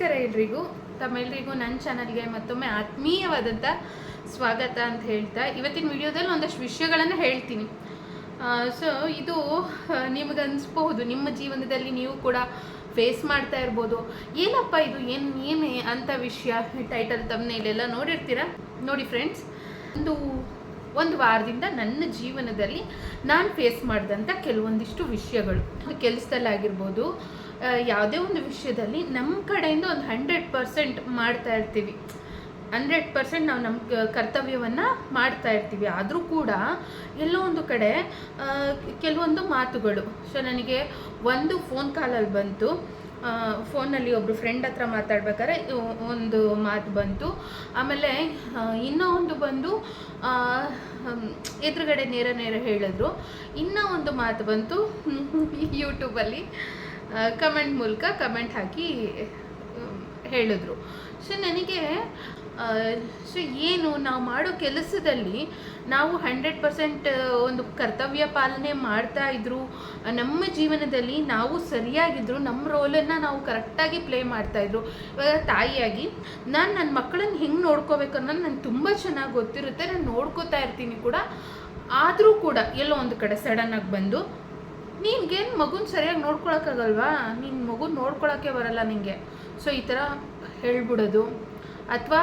ನಮಸ್ಕಾರ ಎಲ್ರಿಗೂ. ತಮ್ಮೆಲ್ರಿಗೂ ನನ್ನ ಚಾನಲ್ಗೆ ಮತ್ತೊಮ್ಮೆ ಆತ್ಮೀಯವಾದಂಥ ಸ್ವಾಗತ ಅಂತ ಹೇಳ್ತಾ ಇವತ್ತಿನ ವಿಡಿಯೋದಲ್ಲಿ ಒಂದಷ್ಟು ವಿಷಯಗಳನ್ನು ಹೇಳ್ತೀನಿ. ಸೊ ಇದು ನಿಮಗೆ ಅನಿಸ್ಬಹುದು ನಿಮ್ಮ ಜೀವನದಲ್ಲಿ ನೀವು ಕೂಡ ಫೇಸ್ ಮಾಡ್ತಾ ಇರ್ಬೋದು. ಏನಪ್ಪ ಇದು? ಏನು ಏನು ಅಂತ ವಿಷಯ? ಟೈಟಲ್ ತಮ್ಮನೇಲೆಲ್ಲ ನೋಡಿರ್ತೀರ? ನೋಡಿ ಫ್ರೆಂಡ್ಸ್ ಒಂದು ಒಂದು ವಾರದಿಂದ ನನ್ನ ಜೀವನದಲ್ಲಿ ನಾನು ಫೇಸ್ ಮಾಡಿದಂಥ ಕೆಲವೊಂದಿಷ್ಟು ವಿಷಯಗಳು. ಕೆಲಸದಲ್ಲಾಗಿರ್ಬೋದು ಯಾವುದೇ ಒಂದು ವಿಷಯದಲ್ಲಿ ನಮ್ಮ ಕಡೆಯಿಂದ ಒಂದು ಹಂಡ್ರೆಡ್ ಪರ್ಸೆಂಟ್ ಮಾಡ್ತಾ ಇರ್ತೀವಿ. ಹಂಡ್ರೆಡ್ ಪರ್ಸೆಂಟ್ ನಾವು ನಮ್ಮ ಕರ್ತವ್ಯವನ್ನು ಮಾಡ್ತಾ ಇರ್ತೀವಿ. ಆದರೂ ಕೂಡ ಎಲ್ಲೋ ಒಂದು ಕಡೆ ಕೆಲವೊಂದು ಮಾತುಗಳು. ಸೊ ನನಗೆ ಒಂದು ಫೋನ್ ಕಾಲಲ್ಲಿ ಬಂತು. ಫೋನಲ್ಲಿ ಒಬ್ಬರು ಫ್ರೆಂಡ್ ಹತ್ರ ಮಾತಾಡ್ಬೇಕಾದ್ರೆ ಒಂದು ಮಾತು ಬಂತು. ಆಮೇಲೆ ಇನ್ನೂ ಒಂದು ಬಂದು ಎದುರುಗಡೆ ನೇರ ನೇರ ಹೇಳಿದ್ರು. ಇನ್ನೂ ಒಂದು ಮಾತು ಬಂತು. ಯೂಟ್ಯೂಬಲ್ಲಿ ಕಮೆಂಟ್ ಮೂಲಕ ಕಮೆಂಟ್ ಹಾಕಿ ಹೇಳಿದ್ರು. ಸೊ ನನಗೆ ಸೊ ಏನು ನಾವು ಮಾಡೋ ಕೆಲಸದಲ್ಲಿ ನಾವು ಹಂಡ್ರೆಡ್ ಪರ್ಸೆಂಟ್ ಒಂದು ಕರ್ತವ್ಯ ಪಾಲನೆ ಮಾಡ್ತಾ ಇದ್ರು, ನಮ್ಮ ಜೀವನದಲ್ಲಿ ನಾವು ಸರಿಯಾಗಿದ್ದರು ನಮ್ಮ ರೋಲನ್ನು ನಾವು ಕರೆಕ್ಟಾಗಿ ಪ್ಲೇ ಮಾಡ್ತಾಯಿದ್ರು ಇವಾಗ ತಾಯಿಯಾಗಿ, ನಾನು ನನ್ನ ಮಕ್ಕಳನ್ನ ಹೆಂಗೆ ನೋಡ್ಕೋಬೇಕು ಅನ್ನೋದು ನನಗೆ ತುಂಬ ಚೆನ್ನಾಗಿ ಗೊತ್ತಿರುತ್ತೆ, ನಾನು ನೋಡ್ಕೋತಾ ಇರ್ತೀನಿ ಕೂಡ. ಆದರೂ ಕೂಡ ಎಲ್ಲೋ ಒಂದು ಕಡೆ ಸಡನ್ನಾಗಿ ಬಂದು ನಿನ್ಗೇನು ಮಗುನ ಸರಿಯಾಗಿ ನೋಡ್ಕೊಳಕ್ಕಾಗಲ್ವಾ? ನಿನ್ನ ಮಗು ನೋಡ್ಕೊಳಕ್ಕೆ ಬರಲ್ಲ ನಿನಗೆ ಸೊ ಈ ಥರ ಹೇಳ್ಬಿಡೋದು. ಅಥವಾ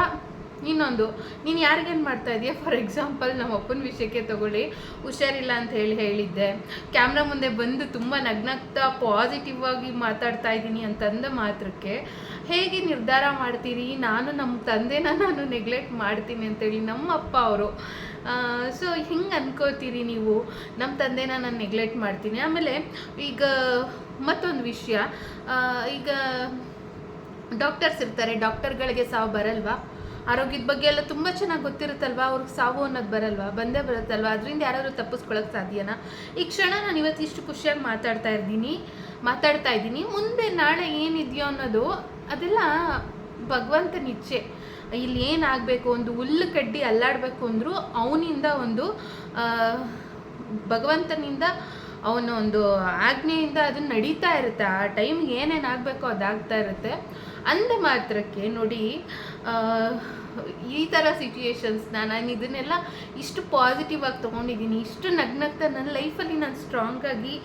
ಇನ್ನೊಂದು ನೀನು ಯಾರಿಗೇನು ಮಾಡ್ತಾ ಇದೆಯಾ? ಫಾರ್ ಎಕ್ಸಾಂಪಲ್ ನಮ್ಮ ಅಪ್ಪನ ವಿಷಯಕ್ಕೆ ತಗೊಳ್ಳಿ. ಹುಷಾರಿಲ್ಲ ಅಂತ ಹೇಳಿ ಹೇಳಿದ್ದೆ. ಕ್ಯಾಮ್ರಾ ಮುಂದೆ ಬಂದು ತುಂಬ ನಗ್ನಗ್ತಾ ಪಾಸಿಟಿವ್ ಆಗಿ ಮಾತಾಡ್ತಾ ಇದ್ದೀನಿ ಅಂತಂದ ಮಾತ್ರಕ್ಕೆ, ಹೇಗೆ ನಿರ್ಧಾರ ಮಾಡ್ತೀರಿ? ನಾನು ನಮ್ಮ ತಂದೆನ ನಾನು ನೆಗ್ಲೆಕ್ಟ್ ಮಾಡ್ತೀನಿ ಅಂತೇಳಿ ನಮ್ಮ ಅಪ್ಪ ಅವರು. ಸೊ ಹಿಂಗೆ ಅನ್ಕೋತೀರಿ ನೀವು? ನಮ್ಮ ತಂದೆನ ನಾನು ನೆಗ್ಲೆಕ್ಟ್ ಮಾಡ್ತೀನಿ. ಆಮೇಲೆ ಈಗ ಮತ್ತೊಂದು ವಿಷಯ. ಈಗ ಡಾಕ್ಟರ್ಸ್ ಇರ್ತಾರೆ ಡಾಕ್ಟರ್ಗಳಿಗೆ ಸಾವು ಬರಲ್ವಾ? ಆರೋಗ್ಯದ ಬಗ್ಗೆ ಎಲ್ಲ ತುಂಬ ಚೆನ್ನಾಗಿ ಗೊತ್ತಿರುತ್ತಲ್ವಾ? ಅವ್ರಿಗೆ ಸಾವು ಅನ್ನೋದು ಬರಲ್ವಾ? ಬಂದೇ ಬರುತ್ತಲ್ವಾ? ಅದರಿಂದ ಯಾರಾದರೂ ತಪ್ಪಿಸ್ಕೊಳ್ಳೋಕೆ ಸಾಧ್ಯನಾ? ಈ ಕ್ಷಣ ನಾನು ಇವತ್ತು ಇಷ್ಟು ಖುಷಿಯಾಗಿ ಮಾತಾಡ್ತಾ ಇದ್ದೀನಿ. ಮಾತಾಡ್ತಾ ಇದ್ದೀನಿ. ಮುಂದೆ ನಾಳೆ ಏನಿದೆಯೋ ಅನ್ನೋದು ಅದೆಲ್ಲ ಭಗವಂತನ ಇಚ್ಛೆ ಇಲ್ಲಿ ಏನಾಗಬೇಕು? ಒಂದು ಹುಲ್ಲು ಕಡ್ಡಿ ಅಲ್ಲಾಡಬೇಕು ಅಂದರೂ ಅವನಿಂದ ಒಂದು ಭಗವಂತನಿಂದ ಅವನ ಒಂದು ಆಜ್ಞೆಯಿಂದ ಅದು ನಡೀತಾ ಇರುತ್ತೆ. ಆ ಟೈಮ್ಗೆ ಏನೇನು ಆಗಬೇಕೋ ಅದಾಗ್ತಾ ಇರುತ್ತೆ. ಅಂದ ಮಾತ್ರಕ್ಕೆ ನೋಡಿ ಈ ಥರ ಸಿಚುಯೇಷನ್ಸ್ನ ನಾನು ಇದನ್ನೆಲ್ಲ ಇಷ್ಟು ಪಾಸಿಟಿವ್ ಆಗಿ ತೊಗೊಂಡಿದ್ದೀನಿ ಇಷ್ಟು ನಗ್ನಗ್ತಾ ನನ್ನ ಲೈಫಲ್ಲಿ ನಾನು ಸ್ಟ್ರಾಂಗಾಗಿ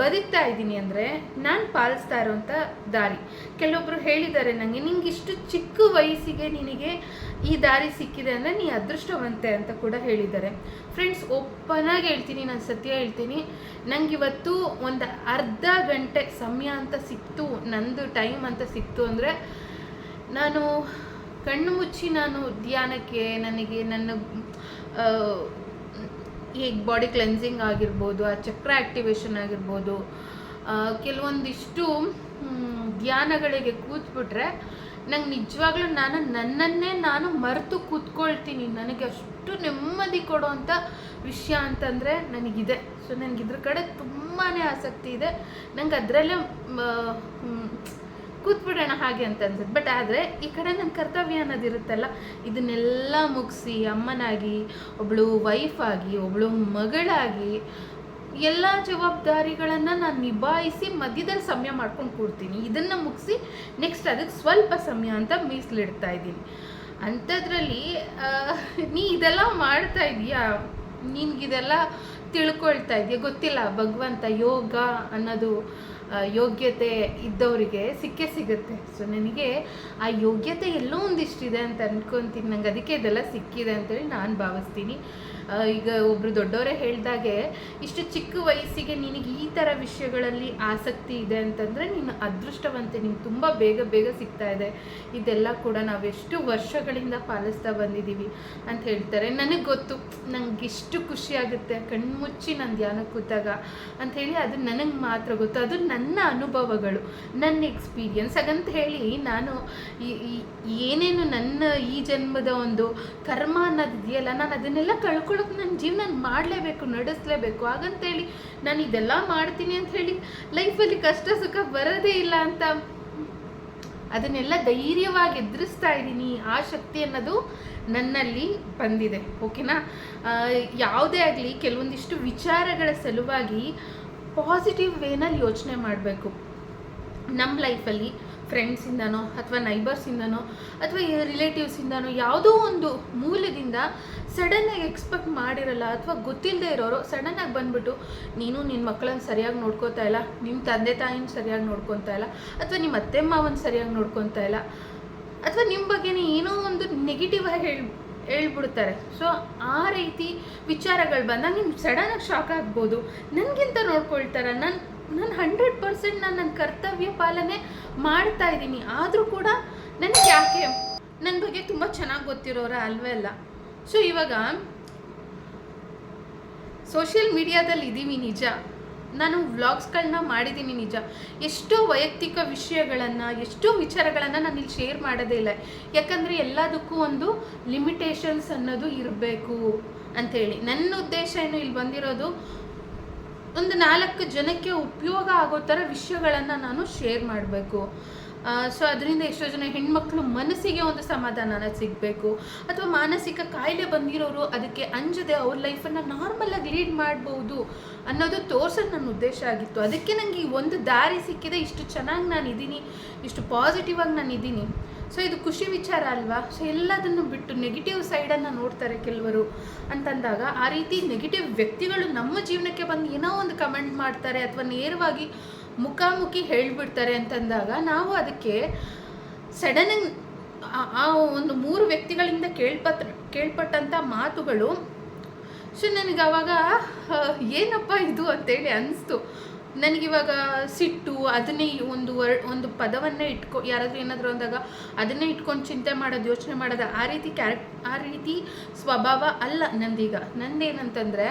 ಬದುಕ್ತಾ ಇದ್ದೀನಿ ಅಂದರೆ ನಾನು ಪಾಲಿಸ್ತಾ ಇರೋವಂಥ ದಾರಿ. ಕೆಲವೊಬ್ಬರು ಹೇಳಿದ್ದಾರೆ ನನಗೆ ನಿಂಗೆ ಇಷ್ಟು ಚಿಕ್ಕ ವಯಸ್ಸಿಗೆ ನಿನಗೆ ಈ ದಾರಿ ಸಿಕ್ಕಿದೆ ಅಂದರೆ ನೀ ಅದೃಷ್ಟವಂತೆ ಅಂತ ಕೂಡ ಹೇಳಿದ್ದಾರೆ. ಫ್ರೆಂಡ್ಸ್ ಓಪನಾಗಿ ಹೇಳ್ತೀನಿ, ನಾನು ಸತ್ಯ ಹೇಳ್ತೀನಿ. ನಂಗೆ ಇವತ್ತು ಒಂದು ಅರ್ಧ ಗಂಟೆ ಸಮಯ ಅಂತ ಸಿಕ್ತು, ನಂದು ಟೈಮ್ ಅಂತ ಸಿಕ್ತು ಅಂದರೆ ನಾನು ಕಣ್ಣು ಮುಚ್ಚಿ ನಾನು ಧ್ಯಾನಕ್ಕೆ ನನಗೆ ನನ್ನ ಈಗ ಬಾಡಿ ಕ್ಲೆನ್ಸಿಂಗ್ ಆಗಿರ್ಬೋದು, ಆ ಚಕ್ರ ಆ್ಯಕ್ಟಿವೇಶನ್ ಆಗಿರ್ಬೋದು ಕೆಲವೊಂದಿಷ್ಟು ಧ್ಯಾನಗಳಿಗೆ ಕೂತ್ಬಿಟ್ರೆ ನಂಗೆ ನಿಜವಾಗ್ಲೂ ನಾನು ನನ್ನನ್ನೇ ನಾನು ಮರೆತು ಕೂತ್ಕೊಳ್ತೀನಿ. ನನಗೆ ಅಷ್ಟು ನೆಮ್ಮದಿ ಕೊಡೋವಂಥ ವಿಷಯ ಅಂತಂದರೆ ನನಗಿದೆ. ಸೊ ನನಗೆ ಇದ್ರ ಕಡೆ ತುಂಬಾ ಆಸಕ್ತಿ ಇದೆ. ನಂಗೆ ಅದರಲ್ಲೇ ಕೂತ್ಬಿಡೋಣ ಹಾಗೆ ಅಂತ ಅನ್ಸುತ್ತೆ. ಬಟ್ ಆದರೆ ಈ ಕಡೆ ನನ್ನ ಕರ್ತವ್ಯ ಅನ್ನೋದಿರುತ್ತಲ್ಲ ಇದನ್ನೆಲ್ಲ ಮುಗಿಸಿ ಅಮ್ಮನಾಗಿ ಒಬ್ಬಳು ವೈಫಾಗಿ ಒಬ್ಬಳು ಮಗಳಾಗಿ ಎಲ್ಲ ಜವಾಬ್ದಾರಿಗಳನ್ನು ನಾನು ನಿಭಾಯಿಸಿ ಮಧ್ಯದಲ್ಲಿ ಸಮಯ ಮಾಡ್ಕೊಂಡು ಕೂಡ್ತೀನಿ. ಇದನ್ನು ಮುಗಿಸಿ ನೆಕ್ಸ್ಟ್ ಅದಕ್ಕೆ ಸ್ವಲ್ಪ ಸಮಯ ಅಂತ ಮೀಸಲಿಡ್ತಾ ಇದ್ದೀನಿ. ಅಂಥದ್ರಲ್ಲಿ ನೀ ಇದೆಲ್ಲ ಮಾಡ್ತಾ ಇದೀಯಾ ನಿನಗಿದೆಲ್ಲ ತಿಳ್ಕೊಳ್ತಾ ಇದೆಯಾ ಗೊತ್ತಿಲ್ಲ, ಭಗವಂತ ಯೋಗ ಅನ್ನೋದು ಯೋಗ್ಯತೆ ಇದ್ದವರಿಗೆ ಸಿಕ್ಕೇ ಸಿಗುತ್ತೆ. ಸೊ ನನಗೆ ಆ ಯೋಗ್ಯತೆ ಎಲ್ಲೋ ಒಂದಿಷ್ಟಿದೆ ಅಂತ ಅಂದ್ಕೊತೀನಿ ನಂಗೆ ಅದಕ್ಕೆ ಇದೆಲ್ಲ ಸಿಕ್ಕಿದೆ ಅಂತೇಳಿ ನಾನು ಭಾವಿಸ್ತೀನಿ. ಈಗ ಒಬ್ಬರು ದೊಡ್ಡವರೇ ಹೇಳಿದಾಗೆ, ಇಷ್ಟು ಚಿಕ್ಕ ವಯಸ್ಸಿಗೆ ನಿನಗೆ ಈ ಥರ ವಿಷಯಗಳಲ್ಲಿ ಆಸಕ್ತಿ ಇದೆ ಅಂತಂದರೆ ನಿನ್ನ ಅದೃಷ್ಟವಂತೆ ನಿಂಗೆ ತುಂಬ ಬೇಗ ಬೇಗ ಸಿಗ್ತಾ ಇದೆ. ಇದೆಲ್ಲ ಕೂಡ ನಾವೆಷ್ಟು ವರ್ಷಗಳಿಂದ ಪಾಲಿಸ್ತಾ ಬಂದಿದ್ದೀವಿ ಅಂತ ಹೇಳ್ತಾರೆ. ನನಗೆ ಗೊತ್ತು, ನಂಗೆ ಇಷ್ಟು ಖುಷಿಯಾಗುತ್ತೆ ಕಣ್ಮುಚ್ಚಿ ನಾನು ಧ್ಯಾನಕ್ಕೆ ಕೂತಾಗ ಅಂಥೇಳಿ ಅದು ನನಗೆ ಮಾತ್ರ ಗೊತ್ತು. ಅದು ನನ್ನ ಅನುಭವಗಳು, ನನ್ನ ಎಕ್ಸ್ಪೀರಿಯನ್ಸ್ ಹಾಗಂತ ಹೇಳಿ ನಾನು ಏನೇನು ನನ್ನ ಈ ಜನ್ಮದ ಒಂದು ಕರ್ಮ ಅನ್ನೋದಿದೆಯಲ್ಲ ನಾನು ಅದನ್ನೆಲ್ಲ ಕಳ್ಕೊಳ್ಳೋಕೆ ನನ್ನ ಜೀವನ ಮಾಡಲೇಬೇಕು, ನಡೆಸಲೇಬೇಕು. ಹಾಗಂತೇಳಿ ನಾನು ಇದೆಲ್ಲ ಮಾಡ್ತೀನಿ ಅಂತ ಹೇಳಿ ಲೈಫಲ್ಲಿ ಕಷ್ಟ ಸುಖ ಬರೋದೇ ಇಲ್ಲ ಅಂತ ಅದನ್ನೆಲ್ಲ ಧೈರ್ಯವಾಗಿ ಎದುರಿಸ್ತಾ ಇದ್ದೀನಿ. ಆ ಶಕ್ತಿ ಅನ್ನೋದು ನನ್ನಲ್ಲಿ ಬಂದಿದೆ. ಓಕೆನಾ? ಯಾವುದೇ ಆಗಲಿ ಕೆಲವೊಂದಿಷ್ಟು ವಿಚಾರಗಳ ಸಲುವಾಗಿ ಪಾಸಿಟಿವ್ ವೇನಲ್ಲಿ ಯೋಚನೆ ಮಾಡಬೇಕು. ನಮ್ಮ ಲೈಫಲ್ಲಿ ಫ್ರೆಂಡ್ಸಿಂದನೋ ಅಥವಾ ನೈಬರ್ಸಿಂದನೋ ಅಥವಾ ರಿಲೇಟಿವ್ಸಿಂದನೋ ಯಾವುದೋ ಒಂದು ಮೂಲದಿಂದ ಸಡನ್ನಾಗಿ ಎಕ್ಸ್ಪೆಕ್ಟ್ ಮಾಡಿರಲ್ಲ ಅಥವಾ ಗೊತ್ತಿಲ್ಲದೆ ಇರೋರು ಸಡನ್ನಾಗಿ ಬಂದುಬಿಟ್ಟು, ನೀನು ನಿನ್ನ ಮಕ್ಕಳನ್ನ ಸರಿಯಾಗಿ ನೋಡ್ಕೋತಾ ಇಲ್ಲ ನಿಮ್ಮ ತಂದೆ ತಾಯಿನ ಸರಿಯಾಗಿ ನೋಡ್ಕೊತಾ ಇಲ್ಲ, ಅಥವಾ ನಿಮ್ಮ ಅತ್ತೆ ಮಾವನ ಸರಿಯಾಗಿ ನೋಡ್ಕೊತಾ ಇಲ್ಲ, ಅಥವಾ ನಿಮ್ಮ ಬಗ್ಗೆನೇ ಏನೋ ಒಂದು ನೆಗೆಟಿವ್ ಆಗಿ ಹೇಳಿ ಹೇಳ್ಬಿಡ್ತಾರೆ. ಸೊ ಆ ರೀತಿ ವಿಚಾರಗಳು ಬಂದಾಗ ನಿಮ್ಗೆ ಸಡನ್ನಾಗಿ ಶಾಕ್ ಆಗ್ಬೋದು. ನನಗಿಂತ ನೋಡ್ಕೊಳ್ತಾರೆ? ನಾನು ನಾನು ಹಂಡ್ರೆಡ್ ಪರ್ಸೆಂಟ್ ನಾನು ನನ್ನ ಕರ್ತವ್ಯ ಪಾಲನೆ ಮಾಡ್ತಾ ಇದ್ದೀನಿ. ಆದರೂ ಕೂಡ ನನಗೆ ಯಾಕೆ ನನ್ನ ಬಗ್ಗೆ ತುಂಬ ಚೆನ್ನಾಗಿ ಗೊತ್ತಿರೋರ ಅಲ್ವೇ ಅಲ್ಲ? ಸೊ ಇವಾಗ ಸೋಷಿಯಲ್ ಮೀಡಿಯಾದಲ್ಲಿ ಇದ್ದೀವಿ ನಿಜ. ನಾನು ವ್ಲಾಗ್ಸ್ಗಳನ್ನ ಮಾಡಿದ್ದೀನಿ ನಿಜ. ಎಷ್ಟೋ ವೈಯಕ್ತಿಕ ವಿಷಯಗಳನ್ನು, ಎಷ್ಟೋ ವಿಚಾರಗಳನ್ನು ನಾನು ಇಲ್ಲಿ ಶೇರ್ ಮಾಡೋದೇ ಇಲ್ಲ. ಯಾಕಂದರೆ ಎಲ್ಲದಕ್ಕೂ ಒಂದು ಲಿಮಿಟೇಷನ್ಸ್ ಅನ್ನೋದು ಇರಬೇಕು ಅಂಥೇಳಿ. ನನ್ನ ಉದ್ದೇಶ ಏನು ಇಲ್ಲಿ ಬಂದಿರೋದು, ಒಂದು ನಾಲ್ಕು ಜನಕ್ಕೆ ಉಪಯೋಗ ಆಗೋ ಥರ ವಿಷಯಗಳನ್ನು ನಾನು ಶೇರ್ ಮಾಡಬೇಕು. ಸೊ ಅದರಿಂದ ಎಷ್ಟೋ ಜನ ಹೆಣ್ಮಕ್ಳು ಮನಸ್ಸಿಗೆ ಒಂದು ಸಮಾಧಾನನ ಸಿಗಬೇಕು. ಅಥವಾ ಮಾನಸಿಕ ಕಾಯಿಲೆ ಬಂದಿರೋರು ಅದಕ್ಕೆ ಅಂಜದೆ ಅವ್ರ ಲೈಫನ್ನು ನಾರ್ಮಲಾಗಿ ಲೀಡ್ ಮಾಡ್ಬೋದು ಅನ್ನೋದು ತೋರ್ಸೋದು ನನ್ನ ಉದ್ದೇಶ ಆಗಿತ್ತು. ಅದಕ್ಕೆ ನನಗೆ ಈ ಒಂದು ದಾರಿ ಸಿಕ್ಕಿದೆ. ಇಷ್ಟು ಚೆನ್ನಾಗಿ ನಾನು ಇದ್ದೀನಿ. ಇಷ್ಟು ಪಾಸಿಟಿವ್ ಆಗಿ ನಾನು ಇದ್ದೀನಿ. ಸೊ ಇದು ಖುಷಿ ವಿಚಾರ ಅಲ್ವಾ? ಸೊ ಎಲ್ಲದನ್ನು ಬಿಟ್ಟು ನೆಗೆಟಿವ್ ಸೈಡನ್ನು ನೋಡ್ತಾರೆ ಕೆಲವರು ಅಂತಂದಾಗ ಆ ರೀತಿ ನೆಗೆಟಿವ್ ವ್ಯಕ್ತಿಗಳು ನಮ್ಮ ಜೀವನಕ್ಕೆ ಬಂದು ಏನೋ ಒಂದು ಕಮೆಂಟ್ ಮಾಡ್ತಾರೆ ಅಥವಾ ನೇರವಾಗಿ ಮುಖಾಮುಖಿ ಹೇಳ್ಬಿಡ್ತಾರೆ ಅಂತಂದಾಗ ನಾವು ಅದಕ್ಕೆ ಸಡನ್ನಾಗಿ ಆ ಒಂದು ಮೂರು ವ್ಯಕ್ತಿಗಳಿಂದ ಕೇಳ್ಪತ್ ಕೇಳ್ಪಟ್ಟಂಥ ಮಾತುಗಳು. ಸೊ ನನಗೆ ಅವಾಗ ಏನಪ್ಪ ಇದು? ಅಂತೇಳಿ ಅನಿಸ್ತು. ನನಗಿವಾಗ ಸಿಟ್ಟು ಅದನ್ನೇ ಒಂದು ವರ್, ಒಂದು ಪದವನ್ನೇ ಇಟ್ಕೊ, ಯಾರಾದರೂ ಏನಾದರೂ ಅಂದಾಗ ಅದನ್ನೇ ಇಟ್ಕೊಂಡು ಚಿಂತೆ ಮಾಡೋದು, ಯೋಚನೆ ಮಾಡೋದು, ಆ ರೀತಿ ಕ್ಯಾರೆಕ್ಟ್ ಆ ರೀತಿ ಸ್ವಭಾವ ಅಲ್ಲ ನಂದೀಗ. ನಂದೇನಂತಂದರೆ,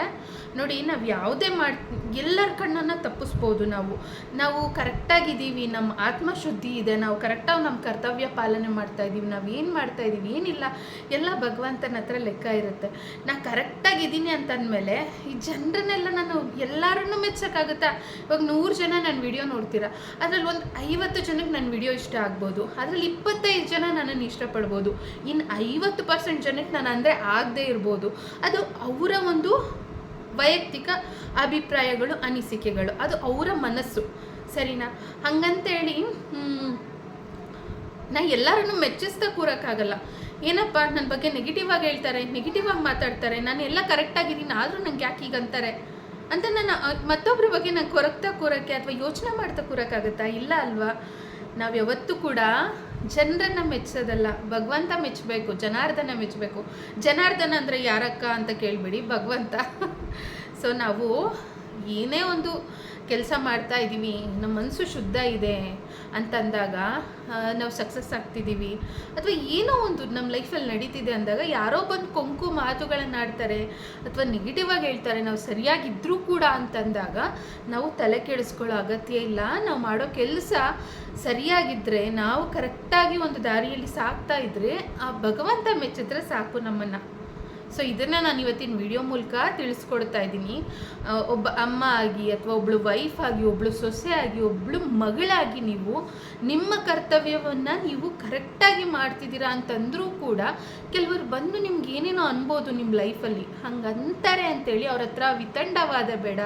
ನೋಡಿ ನಾವು ಯಾವುದೇ ಮಾಡಿ, ಎಲ್ಲರ ಕಣ್ಣನ್ನು ತಪ್ಪಿಸ್ಬೋದು ನಾವು. ನಾವು ಕರೆಕ್ಟಾಗಿದ್ದೀವಿ ನಮ್ಮ ಆತ್ಮಶುದ್ಧಿ ಇದೆ, ನಾವು ಕರೆಕ್ಟಾಗಿ ನಮ್ಮ ಕರ್ತವ್ಯ ಪಾಲನೆ ಮಾಡ್ತಾ ಇದ್ದೀವಿ, ನಾವು ಏನು ಮಾಡ್ತಾ ಇದ್ದೀವಿ, ಏನಿಲ್ಲ, ಎಲ್ಲ ಭಗವಂತನ ಹತ್ರ ಲೆಕ್ಕ ಇರುತ್ತೆ. ನಾ ಕರೆಕ್ಟಾಗಿದ್ದೀನಿ ಅಂತಂದಮೇಲೆ ಈ ಜನರನ್ನೆಲ್ಲ ನಾನು ಎಲ್ಲರನ್ನೂ ಮೆಚ್ಚೋಕ್ಕಾಗುತ್ತಾ ಇವಾಗ ನೂರು ಜನ ನನ್ನ ವಿಡಿಯೋ ನೋಡ್ತೀರ? ಅದರಲ್ಲಿ ಒಂದು ಐವತ್ತು ಜನಕ್ಕೆ ನನ್ನ ವಿಡಿಯೋ ಇಷ್ಟ ಆಗ್ಬೋದು. ಅದರಲ್ಲಿ ಇಪ್ಪತ್ತೈದು ಜನ ನನ್ನನ್ನು ಇಷ್ಟಪಡ್ಬೋದು. ಇನ್ನು ಐವತ್ತು ಪರ್ಸೆಂಟ್ ಜನಕ್ಕೆ ನಾನು ಅಂದರೆ ಆಗದೇ ಇರ್ಬೋದು. ಅದು ಅವರ ಒಂದು ವೈಯಕ್ತಿಕ ಅಭಿಪ್ರಾಯಗಳು, ಅನಿಸಿಕೆಗಳು. ಅದು ಅವರ ಮನಸ್ಸು. ಸರಿನಾ? ಹಂಗಂತೇಳಿ ನಾ ಎಲ್ಲರನ್ನು ಮೆಚ್ಚಿಸ್ತಾ ಕೂರೋಕ್ಕಾಗಲ್ಲ. ಏನಪ್ಪ ನನ್ನ ಬಗ್ಗೆ ನೆಗೆಟಿವ್ ಆಗಿ ಹೇಳ್ತಾರೆ ನೆಗೆಟಿವ್ ಆಗಿ ಮಾತಾಡ್ತಾರೆ, ನಾನು ಎಲ್ಲ ಕರೆಕ್ಟಾಗಿದ್ದೀನಿ ಆದರೂ ನಂಗೆ ಯಾಕೆ ಈಗ ಅಂತಾರೆ? ಅಂತ ನಾನು ಮತ್ತೊಬ್ಬರ ಬಗ್ಗೆ ನಾನು ಕೊರಗ್ತಾ ಕೂರೋಕ್ಕೆ ಅಥವಾ ಯೋಚನೆ ಮಾಡ್ತಾ ಕೂರೋಕ್ಕಾಗುತ್ತಾ ಇಲ್ಲ ಅಲ್ವಾ? ನಾವು ಯಾವತ್ತೂ ಕೂಡ ಜನರನ್ನ ಮೆಚ್ಚೋದಲ್ಲ ಭಗವಂತ ಮೆಚ್ಚಬೇಕು ಜನಾರ್ದನ ಮೆಚ್ಚಬೇಕು ಜನಾರ್ದನ ಅಂದರೆ ಯಾರಕ್ಕ ಅಂತ ಕೇಳಬೇಡಿ, ಭಗವಂತ. ಸೊ ನಾವು ಏನೇ ಒಂದು ಕೆಲಸ ಮಾಡ್ತಾ ಇದ್ದೀವಿ ನಮ್ಮ ಮನಸ್ಸು ಶುದ್ಧ ಇದೆ ಅಂತಂದಾಗ ನಾವು ಸಕ್ಸಸ್ ಆಗ್ತಿದ್ದೀವಿ. ಅಥವಾ ಏನೋ ಒಂದು ನಮ್ಮ ಲೈಫಲ್ಲಿ ನಡೀತಿದೆ ಅಂದಾಗ ಯಾರೋ ಬಂದು ಕೊಂಕು ಮಾತುಗಳನ್ನು ಆಡ್ತಾರೆ, ಅಥವಾ ನೆಗೆಟಿವ್ ಆಗಿ ಹೇಳ್ತಾರೆ, ನಾವು ಸರಿಯಾಗಿದ್ದರೂ ಕೂಡ ಅಂತಂದಾಗ ನಾವು ತಲೆ ಕೆಡಿಸ್ಕೊಳ್ಳೋ ಅಗತ್ಯ ಇಲ್ಲ. ನಾವು ಮಾಡೋ ಕೆಲಸ ಸರಿಯಾಗಿದ್ದರೆ ನಾವು ಕರೆಕ್ಟಾಗಿ ಒಂದು ದಾರಿಯಲ್ಲಿ ಸಾಕ್ತಾ ಇದ್ದರೆ ಆ ಭಗವಂತ ಮೆಚ್ಚಿದ್ರೆ ಸಾಕು ನಮ್ಮನ್ನು. ಸೊ ಇದನ್ನು ನಾನು ಇವತ್ತಿನ ವಿಡಿಯೋ ಮೂಲಕ ತಿಳಿಸ್ಕೊಡ್ತಾ ಇದ್ದೀನಿ. ಒಬ್ಬ ಅಮ್ಮ ಆಗಿ ಅಥವಾ ಒಬ್ಳು ವೈಫ್ ಆಗಿ, ಒಬ್ಳು ಸೊಸೆ ಆಗಿ, ಒಬ್ಳು ಮಗಳಾಗಿ ನೀವು ನಿಮ್ಮ ಕರ್ತವ್ಯವನ್ನು ನೀವು ಕರೆಕ್ಟಾಗಿ ಮಾಡ್ತಿದ್ದೀರಾ ಅಂತಂದರೂ ಕೂಡ ಕೆಲವರು ಬಂದು ನಿಮ್ಗೆ ಏನೇನೋ ಅನ್ಬೋದು ನಿಮ್ಮ ಲೈಫಲ್ಲಿ ಹಂಗಂತಾರೆ ಅಂತೇಳಿ ಅವ್ರ ಹತ್ರ ವಿತಂಡವಾದ ಬೇಡ.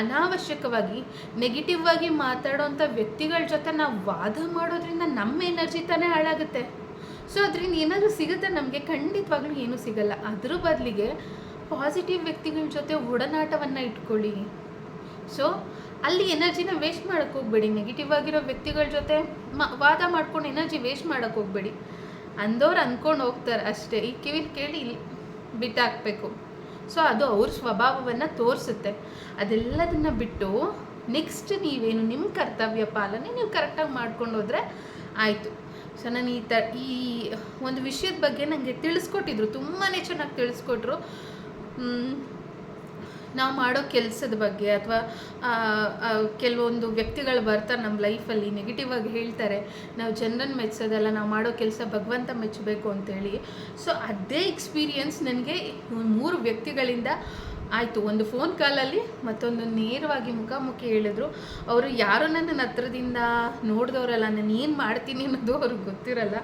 ಅನಾವಶ್ಯಕವಾಗಿ ನೆಗೆಟಿವ್ ಆಗಿ ಮಾತಾಡೋಂಥ ವ್ಯಕ್ತಿಗಳ ಜೊತೆ ನಾವು ವಾದ ಮಾಡೋದ್ರಿಂದ ನಮ್ಮ ಎನರ್ಜಿ ತಾನೇ ಹಾಳಾಗುತ್ತೆ. ಸೊ ಅದರಿಂದ ಏನಾದರೂ ಸಿಗುತ್ತೆ? ನಮಗೆ ಖಂಡಿತವಾಗ್ಲೂ ಏನೂ ಸಿಗಲ್ಲ. ಅದ್ರ ಬದಲಿಗೆ ಪಾಸಿಟಿವ್ ವ್ಯಕ್ತಿಗಳ ಜೊತೆ ಒಡನಾಟವನ್ನು ಇಟ್ಕೊಳ್ಳಿ. ಸೊ ಅಲ್ಲಿ ಎನರ್ಜಿನ ವೇಸ್ಟ್ ಮಾಡೋಕ್ಕೆ ಹೋಗ್ಬೇಡಿ. ನೆಗೆಟಿವ್ ಆಗಿರೋ ವ್ಯಕ್ತಿಗಳ ಜೊತೆ ಮ, ವಾದ ಮಾಡ್ಕೊಂಡು ಎನರ್ಜಿ ವೇಸ್ಟ್ ಮಾಡೋಕ್ಕೆ ಹೋಗ್ಬೇಡಿ. ಅಂದವ್ರು ಅಂದ್ಕೊಂಡು ಹೋಗ್ತಾರೆ ಅಷ್ಟೇ. ಈ ಕಿವಿನ ಕೇಳಿ ಇಲ್ಲಿ ಬಿಟ್ಟಾಕಬೇಕು. ಸೊ ಅದು ಅವ್ರ ಸ್ವಭಾವವನ್ನು ತೋರಿಸುತ್ತೆ. ಅದೆಲ್ಲದನ್ನ ಬಿಟ್ಟು ನೆಕ್ಸ್ಟ್ ನೀವೇನು ನಿಮ್ಮ ಕರ್ತವ್ಯ ಪಾಲನೆ ನೀವು ಕರೆಕ್ಟಾಗಿ ಮಾಡ್ಕೊಂಡು ಹೋದರೆ ಆಯಿತು. ಸೊ ನಾನು ಈ ತ ಈ ಒಂದು ವಿಷಯದ ಬಗ್ಗೆ ನನಗೆ ತಿಳಿಸ್ಕೊಟ್ಟಿದ್ರು. ತುಂಬಾ ಚೆನ್ನಾಗಿ ತಿಳಿಸ್ಕೊಟ್ರು. ನಾವು ಮಾಡೋ ಕೆಲಸದ ಬಗ್ಗೆ ಅಥವಾ ಕೆಲವೊಂದು ವ್ಯಕ್ತಿಗಳು ಬರ್ತಾರೆ ನಮ್ಮ ಲೈಫಲ್ಲಿ ನೆಗೆಟಿವ್ ಆಗಿ ಹೇಳ್ತಾರೆ, ನಾವು ಜನರನ್ನು ಮೆಚ್ಚೋದಲ್ಲ ನಾವು ಮಾಡೋ ಕೆಲಸ ಭಗವಂತ ಮೆಚ್ಚಬೇಕು ಅಂತೇಳಿ. ಸೊ ಅದೇ ಎಕ್ಸ್ಪೀರಿಯನ್ಸ್ ನನಗೆ ಮೂರು ವ್ಯಕ್ತಿಗಳಿಂದ ಆಯಿತು, ಒಂದು ಫೋನ್ ಕಾಲಲ್ಲಿ ಮತ್ತೊಂದು ನೇರವಾಗಿ ಮುಖಾಮುಖಿ ಹೇಳಿದ್ರು. ಅವರು ಯಾರು ನನ್ನ ಹತ್ರದಿಂದ ನೋಡಿದವರಲ್ಲ, ನಾನು ಏನು ಮಾಡ್ತೀನಿ ಅನ್ನೋದು ಅವ್ರಿಗೆ ಗೊತ್ತಿರಲ್ಲ.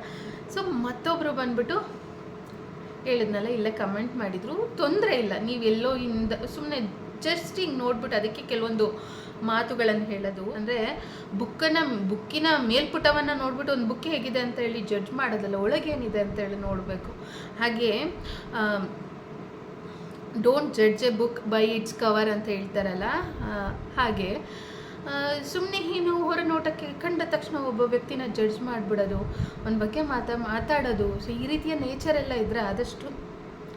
ಸೊ ಮತ್ತೊಬ್ಬರು ಬಂದ್ಬಿಟ್ಟು ಹೇಳಿದ್ನಲ್ಲ, ಇಲ್ಲ ಕಮೆಂಟ್ ಮಾಡಿದರು. ತೊಂದರೆ ಇಲ್ಲ ನೀವೆಲ್ಲೋ ಇಂದ ಸುಮ್ಮನೆ ಜಸ್ಟ್ ಹಿಂಗೆ ನೋಡ್ಬಿಟ್ಟು ಅದಕ್ಕೆ ಕೆಲವೊಂದು ಮಾತುಗಳನ್ನು ಹೇಳೋದು. ಅಂದರೆ ಬುಕ್ಕನ್ನು ಬುಕ್ಕಿನ ಮೇಲ್ಪುಟವನ್ನು ನೋಡ್ಬಿಟ್ಟು ಒಂದು ಬುಕ್ ಹೇಗಿದೆ ಅಂತ ಹೇಳಿ ಜಡ್ಜ್ ಮಾಡೋದಲ್ಲ, ಒಳಗೇನಿದೆ ಅಂತ ಹೇಳಿ ನೋಡಬೇಕು. ಹಾಗೆ don't judge a book by its cover ಅಂತ ಹೇಳ್ತಾರಲ್ಲ ಹಾಗೆ. ಸುಮ್ಮನೆ ಏನು ಹೊರ ನೋಟಕ್ಕೆ ಕಂಡ ತಕ್ಷಣ ಒಬ್ಬ ವ್ಯಕ್ತಿನ ಜಡ್ಜ್ ಮಾಡಿಬಿಡೋದು, ಅವನ ಬಗ್ಗೆ ಮಾತಾ, ಮಾತಾಡೋದು. ಸೊ ಈ ರೀತಿಯ ನೇಚರ್ ಎಲ್ಲ ಇದ್ದರೆ ಆದಷ್ಟು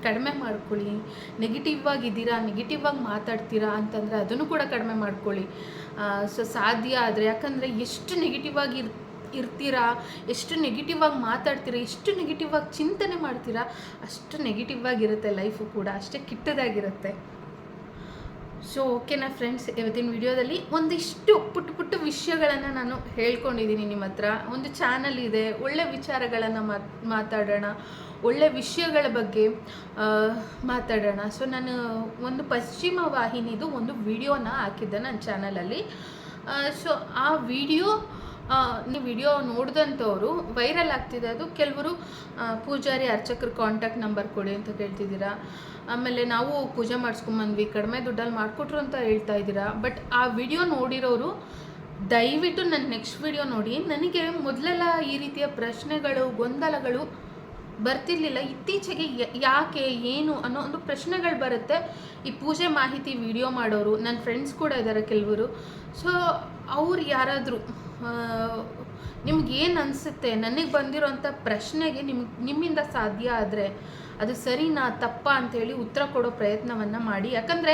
ಕಡಿಮೆ ಮಾಡ್ಕೊಳ್ಳಿ. ನೆಗೆಟಿವ್ ಆಗಿದ್ದೀರಾ ನೆಗೆಟಿವ್ ಆಗಿ ಮಾತಾಡ್ತೀರಾ ಅಂತಂದರೆ ಅದನ್ನು ಕೂಡ ಕಡಿಮೆ ಮಾಡ್ಕೊಳ್ಳಿ. ಸೊ, ಸಾಧ್ಯ ಆದರೆ ಯಾಕಂದರೆ ಎಷ್ಟು ನೆಗೆಟಿವ್ ಆಗಿ ಇರ್ತೀರಾ? ಎಷ್ಟು ನೆಗೆಟಿವ್ ಆಗಿ ಮಾತಾಡ್ತೀರಾ? ಎಷ್ಟು ನೆಗೆಟಿವ್ ಆಗಿ ಚಿಂತನೆ ಮಾಡ್ತೀರಾ? ಅಷ್ಟು ನೆಗೆಟಿವ್ ಆಗಿರುತ್ತೆ ಲೈಫು ಕೂಡ, ಅಷ್ಟೇ ಕಿಟ್ಟದಾಗಿರುತ್ತೆ. ಸೊ ಓಕೆನಾ ಫ್ರೆಂಡ್ಸ್ ಇವತ್ತಿನ ವಿಡಿಯೋದಲ್ಲಿ ಒಂದಿಷ್ಟು ಪುಟ್ಟ ಪುಟ್ಟ ವಿಷಯಗಳನ್ನು ನಾನು ಹೇಳ್ಕೊಂಡಿದ್ದೀನಿ ನಿಮ್ಮ ಹತ್ರ. ಒಂದು ಚಾನಲ್ ಇದೆ, ಒಳ್ಳೆ ವಿಚಾರಗಳನ್ನು ಮಾತ್ ಮಾತಾಡೋಣ, ಒಳ್ಳೆ ವಿಷಯಗಳ ಬಗ್ಗೆ ಮಾತಾಡೋಣ. ಸೊ ನಾನು ಒಂದು ಪಶ್ಚಿಮ ವಾಹಿನಿದು ಒಂದು ವಿಡಿಯೋನ ಹಾಕಿದ್ದೆ ನನ್ನ ಚಾನಲಲ್ಲಿ ಸೊ ಆ ವಿಡಿಯೋ ನೀವು ವಿಡಿಯೋ ನೋಡಿದಂಥವ್ರು ವೈರಲ್ ಆಗ್ತಿದೆ. ಅದು ಕೆಲವರು ಪೂಜಾರಿ, ಅರ್ಚಕರ ಕಾಂಟ್ಯಾಕ್ಟ್ ನಂಬರ್ ಕೊಡಿ ಅಂತ ಕೇಳ್ತಿದ್ದೀರಾ. ಆಮೇಲೆ ನಾವು ಪೂಜೆ ಮಾಡಿಸ್ಕೊಂಬಂದ್ವಿ ಕಡಿಮೆ ದುಡ್ಡಲ್ಲಿ ಮಾಡಿಕೊಟ್ರು ಅಂತ ಹೇಳ್ತಾ ಇದ್ದೀರಾ. ಬಟ್ ಆ ವಿಡಿಯೋ ನೋಡಿರೋರು, ದಯವಿಟ್ಟು ನನ್ನ ನೆಕ್ಸ್ಟ್ ವಿಡಿಯೋ ನೋಡಿ. ನನಗೆ ಮೊದಲೆಲ್ಲ ಈ ರೀತಿಯ ಪ್ರಶ್ನೆಗಳು, ಗೊಂದಲಗಳು ಬರ್ತಿರ್ಲಿಲ್ಲ. ಇತ್ತೀಚೆಗೆ ಯಾಕೆ, ಏನು ಅನ್ನೋ ಒಂದು ಪ್ರಶ್ನೆಗಳು ಬರುತ್ತೆ. ಈ ಪೂಜೆ ಮಾಹಿತಿ ವಿಡಿಯೋ ಮಾಡೋರು ನನ್ನ ಫ್ರೆಂಡ್ಸ್ ಕೂಡ ಇದ್ದಾರೆ ಕೆಲವರು. ಸೊ ಅವ್ರು ಯಾರಾದರೂ ನಿಮ್ಗೆ ಏನು ಅನಿಸುತ್ತೆ? ನನಗೆ ಬಂದಿರೋಂಥ ಪ್ರಶ್ನೆಗೆ ನಿಮ್ಗೆ, ನಿಮ್ಮಿಂದ ಸಾಧ್ಯ ಆದರೆ ಅದು ಸರಿನಾ, ತಪ್ಪಾ ಅಂತೇಳಿ ಉತ್ತರ ಕೊಡೋ ಪ್ರಯತ್ನವನ್ನು ಮಾಡಿ. ಯಾಕಂದರೆ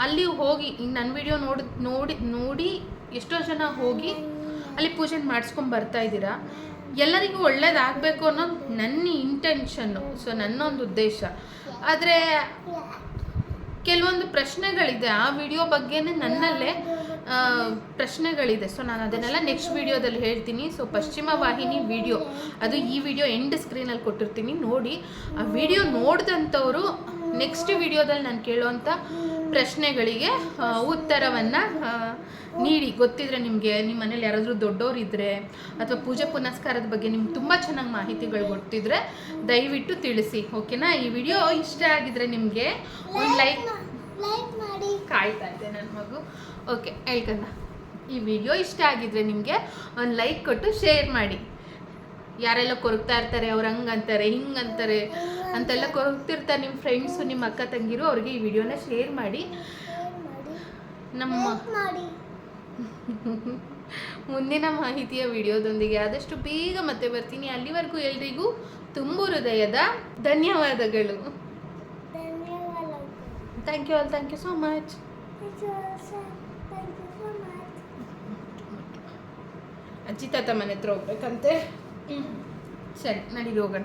ಅಲ್ಲಿ ಹೋಗಿ ನನ್ನ ವಿಡಿಯೋ ನೋಡಿ ನೋಡಿ ನೋಡಿ ಎಷ್ಟೋ ಜನ ಹೋಗಿ ಅಲ್ಲಿ ಪೂಜೆ ಮಾಡಿಸ್ಕೊಂಡು ಬರ್ತಾ ಇದ್ದೀರಾ? ಎಲ್ಲರಿಗೂ ಒಳ್ಳೇದಾಗಬೇಕು ಅನ್ನೋದು ನನ್ನ ಇಂಟೆನ್ಷನ್ನು ಸೊ ನನ್ನೊಂದು ಉದ್ದೇಶ. ಆದರೆ, ಕೆಲವೊಂದು ಪ್ರಶ್ನೆಗಳಿದೆ. ಆ ವಿಡಿಯೋ ಬಗ್ಗೆನೇ ನನ್ನಲ್ಲೇ ಪ್ರಶ್ನೆಗಳಿದೆ. ಸೊ ನಾನು ಅದನ್ನೆಲ್ಲ ನೆಕ್ಸ್ಟ್ ವಿಡಿಯೋದಲ್ಲಿ ಹೇಳ್ತೀನಿ. ಸೊ ಪಶ್ಚಿಮ ವಾಹಿನಿ ವಿಡಿಯೋ ಅದು ಈ ವಿಡಿಯೋ ಎಂಡ್ ಸ್ಕ್ರೀನಲ್ಲಿ ಕೊಟ್ಟಿರ್ತೀನಿ. ನೋಡಿ ಆ ವಿಡಿಯೋ ನೋಡಿದಂಥವರು ನೆಕ್ಸ್ಟ್ ವಿಡಿಯೋದಲ್ಲಿ ನಾನು ಕೇಳುವಂಥ ಪ್ರಶ್ನೆಗಳಿಗೆ ಉತ್ತರವನ್ನು ನೀಡಿ. ಗೊತ್ತಿದ್ರೆ ನಿಮಗೆ ನಿಮ್ಮ ಮನೇಲಿ ಯಾರಾದರೂ ದೊಡ್ಡವರಿದ್ದರೆ ಇದ್ದರೆ ಅಥವಾ ಪೂಜೆ ಪುನಸ್ಕಾರದ ಬಗ್ಗೆ ನಿಮ್ಗೆ ತುಂಬ ಚೆನ್ನಾಗಿ ಮಾಹಿತಿಗಳು ಗೊತ್ತಿದ್ರೆ ದಯವಿಟ್ಟು ತಿಳಿಸಿ. ಓಕೆನಾ ಈ ವಿಡಿಯೋ ಇಷ್ಟ ಆಗಿದ್ರೆ ನಿಮಗೆ ಒಂದು ಲೈಕ್ ಕಾಯ್ತಾ ಇದೆ ನನ್ನ ಮಗು. ಓಕೆ ಹೇಳ್ಕಂದ ಈ ವಿಡಿಯೋ ಇಷ್ಟ ಆಗಿದ್ರೆ ನಿಮಗೆ ಒಂದು ಲೈಕ್ ಕೊಟ್ಟು ಶೇರ್ ಮಾಡಿ. ಯಾರೆಲ್ಲ ಕೊರಗ್ತಾ ಇರ್ತಾರೆ ಅವ್ರು ಹಂಗಂತಾರೆ ಹಿಂಗಂತಾರೆ ಅಂತೆಲ್ಲ ಕೊರಗ್ತಿರ್ತಾರೆ ನಿಮ್ಮ ಫ್ರೆಂಡ್ಸು ನಿಮ್ಮ ಅಕ್ಕ ತಂಗಿರು ಅವ್ರಿಗೆ ಈ ವಿಡಿಯೋನ ಶೇರ್ ಮಾಡಿ. ನಮ್ಮ ಮುಂದಿನ ಮಾಹಿತಿಯ ವಿಡಿಯೋದೊಂದಿಗೆ ಆದಷ್ಟು ಬೇಗ ಮತ್ತೆ ಬರ್ತೀನಿ. ಅಲ್ಲಿವರೆಗೂ ಎಲ್ರಿಗೂ ತುಂಬು ಹೃದಯದ ಧನ್ಯವಾದಗಳು. ಧನ್ಯವಾದಗಳು. Thank you all thank you so much ಅಜ್ಜಿ ತಾತ ಮನೆ ಹತ್ರ ಹೋಗ್ಬೇಕಂತೆ? ಸರಿ ನಡೀರಿ ಹೋಗೋಣ.